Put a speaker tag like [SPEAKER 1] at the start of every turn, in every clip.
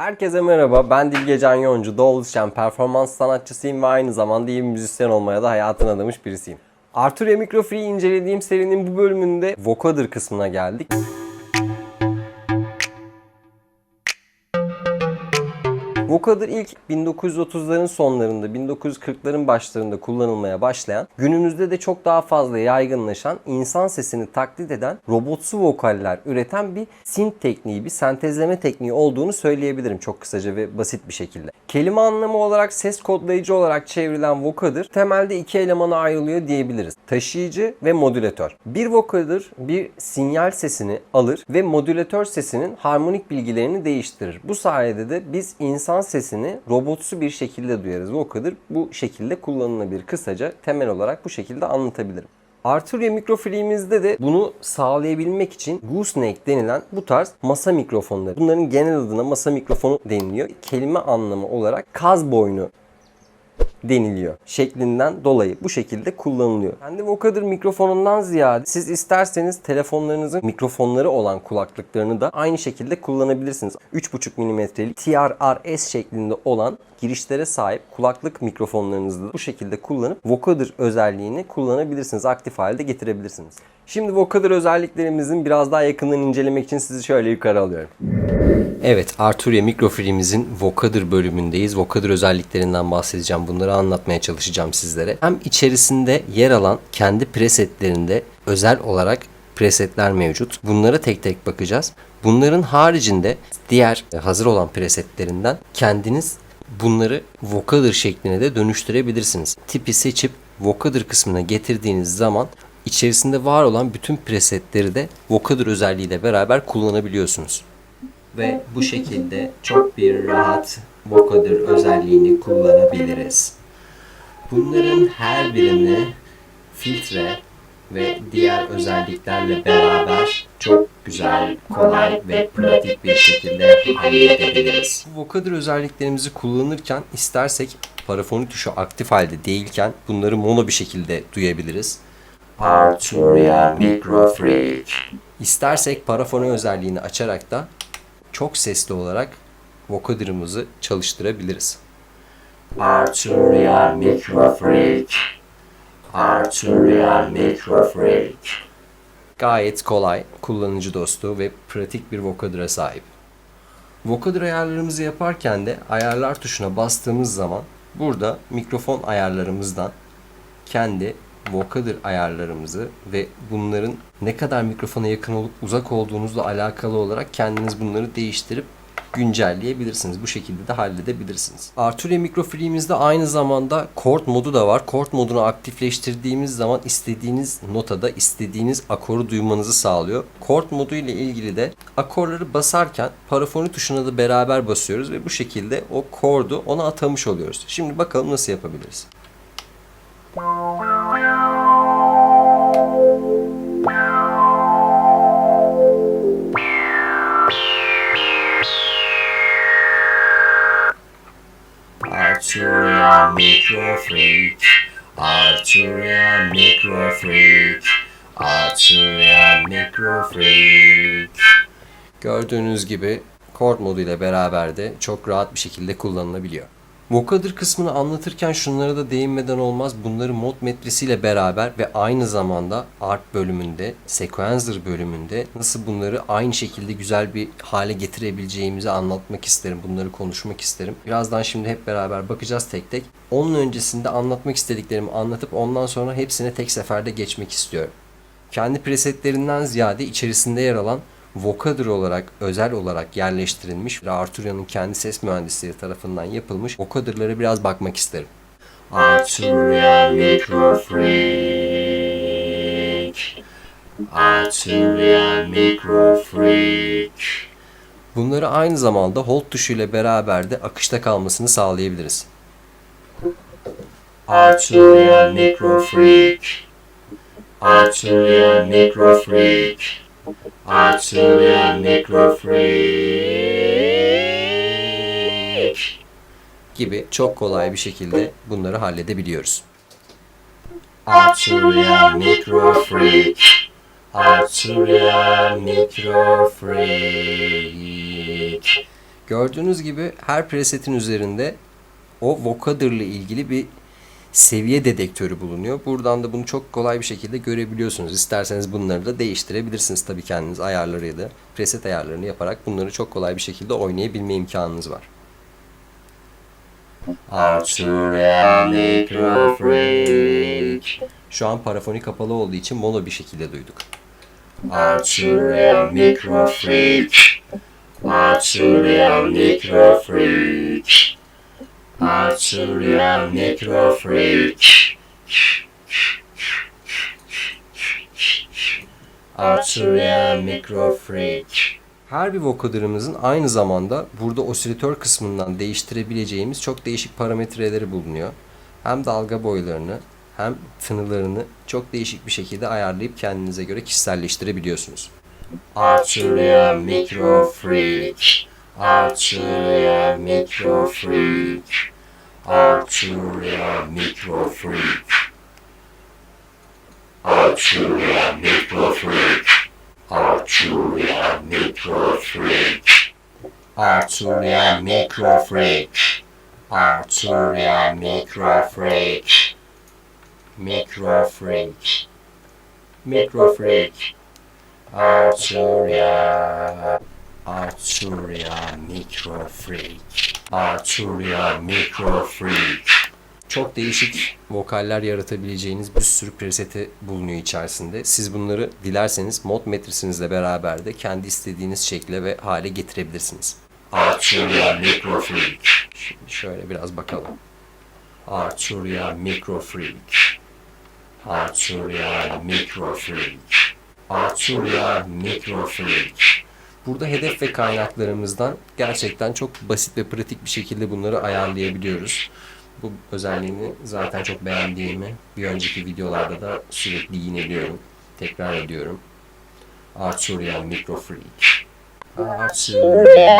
[SPEAKER 1] Herkese merhaba, ben Dilgecan Yoncu, Doğuluşan performans sanatçısıyım ve aynı zamanda iyi müzisyen olmaya da hayatına adamış birisiyim. Arturia Microfree'yi incelediğim serinin bu bölümünde vocoder kısmına geldik. Vocoder ilk 1930'ların sonlarında, 1940'ların başlarında kullanılmaya başlayan, günümüzde de çok daha fazla yaygınlaşan, insan sesini taklit eden, robotsu vokaller üreten bir synth tekniği, bir sentezleme tekniği olduğunu söyleyebilirim çok kısaca ve basit bir şekilde. Kelime anlamı olarak ses kodlayıcı olarak çevrilen vocoder temelde iki elemana ayrılıyor diyebiliriz. Taşıyıcı ve modülatör. Bir vocoder bir sinyal sesini alır ve modülatör sesinin harmonik bilgilerini değiştirir. Bu sayede de biz insan sesini robotsu bir şekilde duyarız. Vocoder bu şekilde kullanılabilir. Kısaca temel olarak bu şekilde anlatabilirim. Arturia mikrofoniğimizde de bunu sağlayabilmek için gooseneck denilen bu tarz masa mikrofonları. Bunların genel adına masa mikrofonu deniliyor. Kelime anlamı olarak kaz boynu deniliyor şeklinden dolayı bu şekilde kullanılıyor. Kendi vocoder mikrofonundan ziyade siz isterseniz telefonlarınızın mikrofonları olan kulaklıklarını da aynı şekilde kullanabilirsiniz. 3.5 mm'lik TRRS şeklinde olan girişlere sahip kulaklık mikrofonlarınızı da bu şekilde kullanıp vocoder özelliğini kullanabilirsiniz. Aktif halde getirebilirsiniz. Şimdi vocoder özelliklerimizin biraz daha yakından incelemek için sizi şöyle yukarı alıyorum. Evet, Arturia Microfree'mizin vocoder bölümündeyiz. Vocoder özelliklerinden bahsedeceğim. Bunları anlatmaya çalışacağım sizlere. Hem içerisinde yer alan kendi presetlerinde özel olarak presetler mevcut. Bunlara tek tek bakacağız. Bunların haricinde diğer hazır olan presetlerinden kendiniz bunları vocoder şekline de dönüştürebilirsiniz. Tipi seçip vocoder kısmına getirdiğiniz zaman içerisinde var olan bütün presetleri de vocoder özelliğiyle beraber kullanabiliyorsunuz ve bu şekilde çok bir rahat vocoder özelliğini kullanabiliriz. Bunların her birini filtre ve diğer özelliklerle beraber çok güzel, kolay ve pratik bir şekilde halledebiliriz. Bu vocoder özelliklerimizi kullanırken istersek parafoni tuşu aktif halde değilken bunları mono bir şekilde duyabiliriz.
[SPEAKER 2] Arturia Microfreak.
[SPEAKER 1] İstersek parafoni özelliğini açarak da çok sesli olarak vocoder'ımızı çalıştırabiliriz.
[SPEAKER 2] Arturia Microfreak. Arturia Microfreak.
[SPEAKER 1] Gayet kolay, kullanıcı dostu ve pratik bir vocoder'a sahip. Vocoder ayarlarımızı yaparken de ayarlar tuşuna bastığımız zaman burada mikrofon ayarlarımızdan kendi vocoder ayarlarımızı ve bunların ne kadar mikrofona yakın olup uzak olduğunuzla alakalı olarak kendiniz bunları değiştirip güncelleyebilirsiniz. Bu şekilde de halledebilirsiniz. Arturia Microfree'mizde aynı zamanda chord modu da var. Chord modunu aktifleştirdiğimiz zaman istediğiniz notada istediğiniz akoru duymanızı sağlıyor. Chord modu ile ilgili de akorları basarken parafoni tuşuna da beraber basıyoruz ve bu şekilde o chord'u ona atamış oluyoruz. Şimdi bakalım nasıl yapabiliriz.
[SPEAKER 2] Arturia Microfreak. Arturia Microfreak. Arturia Microfreak.
[SPEAKER 1] Gördüğünüz gibi chord modu ile beraber de çok rahat bir şekilde kullanılabiliyor. Vocoder kısmını anlatırken şunlara da değinmeden olmaz. Bunları mod metresiyle beraber ve aynı zamanda art bölümünde, sequencer bölümünde nasıl bunları aynı şekilde güzel bir hale getirebileceğimizi anlatmak isterim. Bunları konuşmak isterim. Birazdan şimdi hep beraber bakacağız tek tek. Onun öncesinde anlatmak istediklerimi anlatıp ondan sonra hepsine tek seferde geçmek istiyorum. Kendi presetlerinden ziyade içerisinde yer alan vocoder olarak özel olarak yerleştirilmiş ve Arturia'nın kendi ses mühendisleri tarafından yapılmış vocoder'lara biraz bakmak isterim.
[SPEAKER 2] Arturia Microfreak. Arturia Microfreak.
[SPEAKER 1] Bunları aynı zamanda hold tuşuyla beraber de akışta kalmasını sağlayabiliriz.
[SPEAKER 2] Arturia Microfreak. Arturia Microfreak. Arturia Microfreak.
[SPEAKER 1] Gibi çok kolay bir şekilde bunları halledebiliyoruz.
[SPEAKER 2] Arturia Microfreak. Arturia Microfreak.
[SPEAKER 1] Gördüğünüz gibi her presetin üzerinde o ile ilgili bir seviye dedektörü bulunuyor. Buradan da bunu çok kolay bir şekilde görebiliyorsunuz. İsterseniz bunları da değiştirebilirsiniz tabii kendiniz ayarları ya da preset ayarlarını yaparak bunları çok kolay bir şekilde oynayabilme imkanınız var. Şu an parafoni kapalı olduğu için mono bir şekilde duyduk.
[SPEAKER 2] Arturia Micro Freak. Arturia Micro Freak. Arturia Micro Freak. Arturia Micro Freak.
[SPEAKER 1] Her bir vocoder'ımızın aynı zamanda burada osilatör kısmından değiştirebileceğimiz çok değişik parametreleri bulunuyor. Hem dalga boylarını hem tınılarını çok değişik bir şekilde ayarlayıp kendinize göre kişiselleştirebiliyorsunuz.
[SPEAKER 2] Arturia Micro Freak. Arturia Micro Freak. Arturia Micro Freak. Arturia Micro Freak. Arturia Micro Freak. Arturia Micro Freak. Arturia Micro Freak. Arturia Micro Freak.
[SPEAKER 1] Çok değişik vokaller yaratabileceğiniz bir sürü preseti bulunuyor içerisinde. Siz bunları dilerseniz mod metrisinizle beraber de kendi istediğiniz şekle ve hale getirebilirsiniz.
[SPEAKER 2] Arturia Micro Freak.
[SPEAKER 1] Şimdi şöyle biraz bakalım.
[SPEAKER 2] Arturia Micro Freak. Arturia Micro Freak. Arturia Micro Freak.
[SPEAKER 1] Burada hedef ve kaynaklarımızdan gerçekten çok basit ve pratik bir şekilde bunları ayarlayabiliyoruz. Bu özelliğini zaten çok beğendiğimi bir önceki videolarda da sürekli yineliyorum. Tekrar ediyorum. Arturia Micro Freak. Arturia.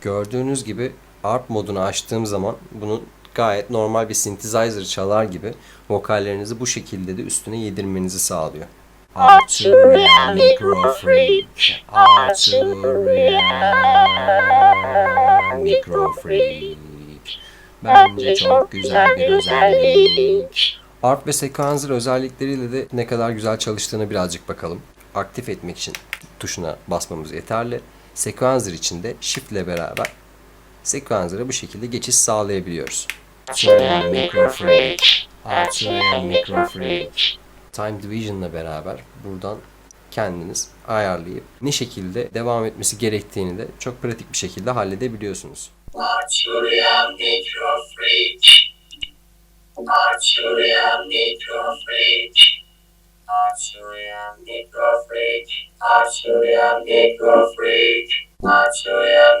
[SPEAKER 1] Gördüğünüz gibi ARP modunu açtığım zaman bunu gayet normal bir synthesizer çalar gibi vokallerinizi bu şekilde de üstüne yedirmenizi sağlıyor.
[SPEAKER 2] Arturia. Bence çok güzel bir özellik.
[SPEAKER 1] ARP ve sequencer özellikleriyle de ne kadar güzel çalıştığını birazcık bakalım. Aktif etmek için tuşuna basmamız yeterli. Sequencer için de Shift ile beraber sequencer'a bu şekilde geçiş sağlayabiliyoruz. Time Division ile beraber buradan kendiniz ayarlayıp ne şekilde devam etmesi gerektiğini de çok pratik bir şekilde halledebiliyorsunuz.
[SPEAKER 2] Arturia Micro Freak. Arturia Micro Freak. Arturia Micro Freak. Arturia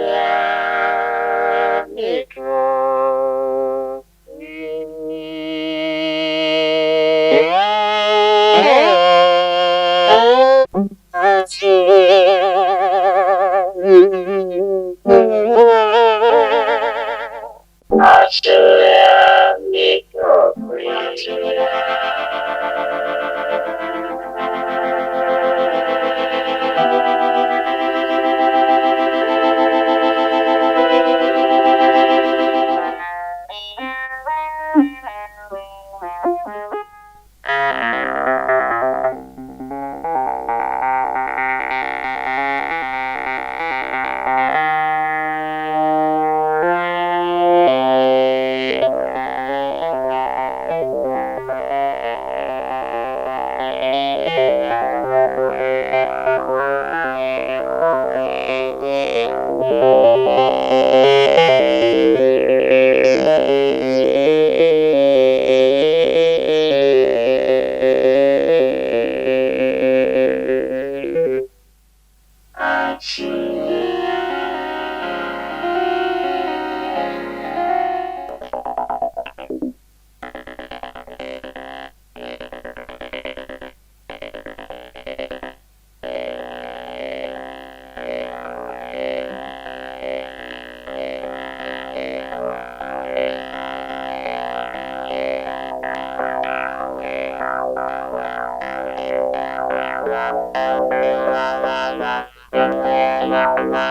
[SPEAKER 2] Thank you.
[SPEAKER 3] Aynı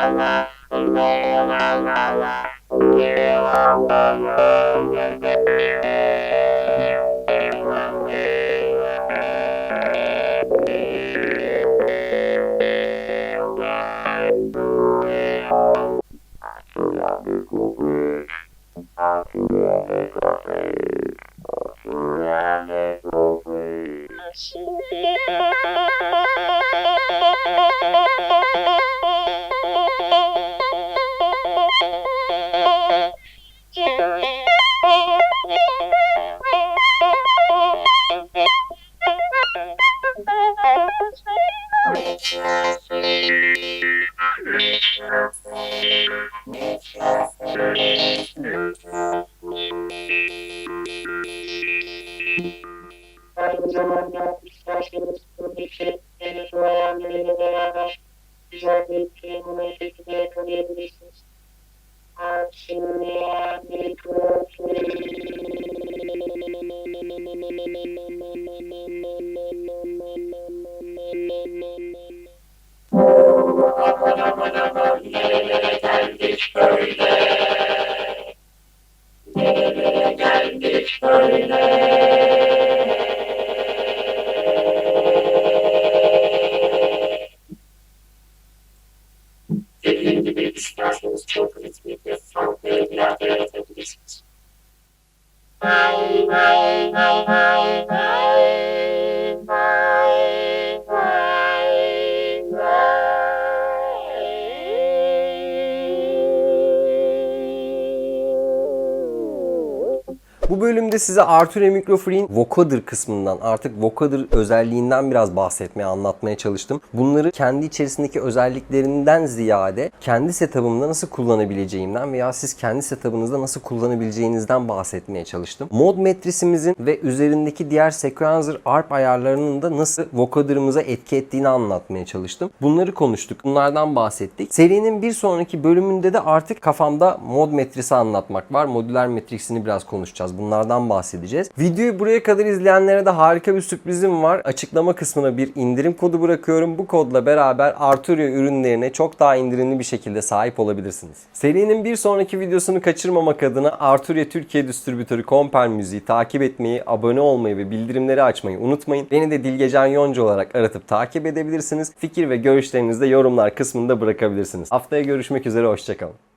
[SPEAKER 2] which buried
[SPEAKER 1] there. Bölümde size Arturia Microfree'in vocoder kısmından artık vocoder özelliğinden biraz bahsetmeye, anlatmaya çalıştım. Bunları kendi içerisindeki özelliklerinden ziyade kendi setup'ımda nasıl kullanabileceğimden veya siz kendi setup'ınızda nasıl kullanabileceğinizden bahsetmeye çalıştım. Mod metrisimizin ve üzerindeki diğer sequencer ARP ayarlarının da nasıl vocoder'ımıza etki ettiğini anlatmaya çalıştım. Bunları konuştuk. Bunlardan bahsettik. Serinin bir sonraki bölümünde de artık kafamda mod metrisi anlatmak var. Modüler metrisini biraz konuşacağız. Bunlardan bahsedeceğiz. Videoyu buraya kadar izleyenlere de harika bir sürprizim var. Açıklama kısmına bir indirim kodu bırakıyorum. Bu kodla beraber Arturia ürünlerine çok daha indirimli bir şekilde sahip olabilirsiniz. Serinin bir sonraki videosunu kaçırmamak adına Arturia Türkiye Distribütörü Komper Müziği takip etmeyi, abone olmayı ve bildirimleri açmayı unutmayın. Beni de Dilgecan Yonca olarak aratıp takip edebilirsiniz. Fikir ve görüşlerinizi de yorumlar kısmında bırakabilirsiniz. Haftaya görüşmek üzere, hoşçakalın.